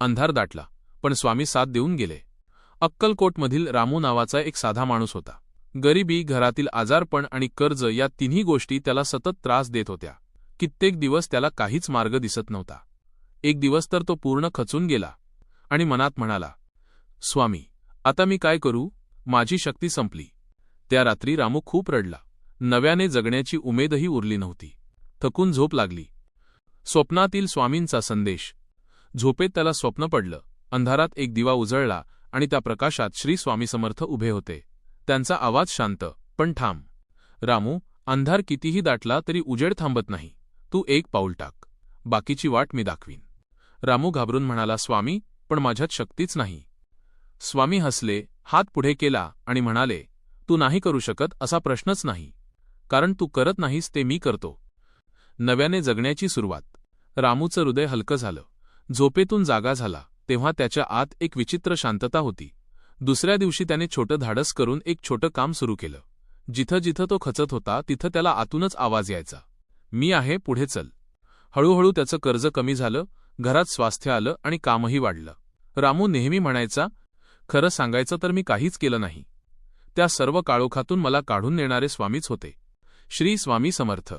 अंधार दाटला पण स्वामी साथ देऊन गेले. अक्कलकोटमधील रामू नावाचा एक साधा माणूस होता. गरिबी घरातील आजारपण आणि कर्ज या तिन्ही गोष्टी त्याला सतत त्रास देत होत्या. कित्येक दिवस त्याला काहीच मार्ग दिसत नव्हता. एक दिवस तर तो पूर्ण खचून गेला आणि मनात म्हणाला स्वामी आता मी काय करू? माझी शक्ती संपली. त्या रात्री रामू खूप रडला. नव्याने जगण्याची उमेदही उरली नव्हती. थकून झोप लागली. स्वप्नातील स्वामींचा संदेश झोपेत त्याला स्वप्न पडलं. अंधारात एक दिवा उजळला आणि त्या प्रकाशात श्री स्वामी समर्थ उभे होते. त्यांचा आवाज शांत पण ठाम. रामू अंधार कितीही दाटला तरी उजेड थांबत नाही. तू एक पाऊल टाक. बाकीची वाट मी दाखवीन. रामू घाबरून म्हणाला स्वामी पण माझ्यात शक्तीच नाही. स्वामी हसले हात पुढे केला आणि म्हणाले तू नाही करू शकत असा प्रश्नच नाही. कारण तू करत नाहीस ते मी करतो. नव्याने जगण्याची सुरुवात. रामूचं हृदय हलकं झालं. झोपेतून जागा झाला तेव्हा त्याच्या आत एक विचित्र शांतता होती. दुसऱ्या दिवशी त्याने छोटं धाडस करून एक छोटं काम सुरू केलं. जिथं जिथं तो खचत होता तिथं त्याला आतूनच आवाज यायचा. मी आहे पुढे चल. हळूहळू त्याचं कर्ज कमी झालं घरात स्वास्थ्य आलं आणि कामही वाढलं. रामू नेहमी म्हणायचा खरं सांगायचं तर मी काहीच केलं नाही. त्या सर्व काळोखातून मला काढून नेणारे स्वामीच होते. श्री स्वामी समर्थ.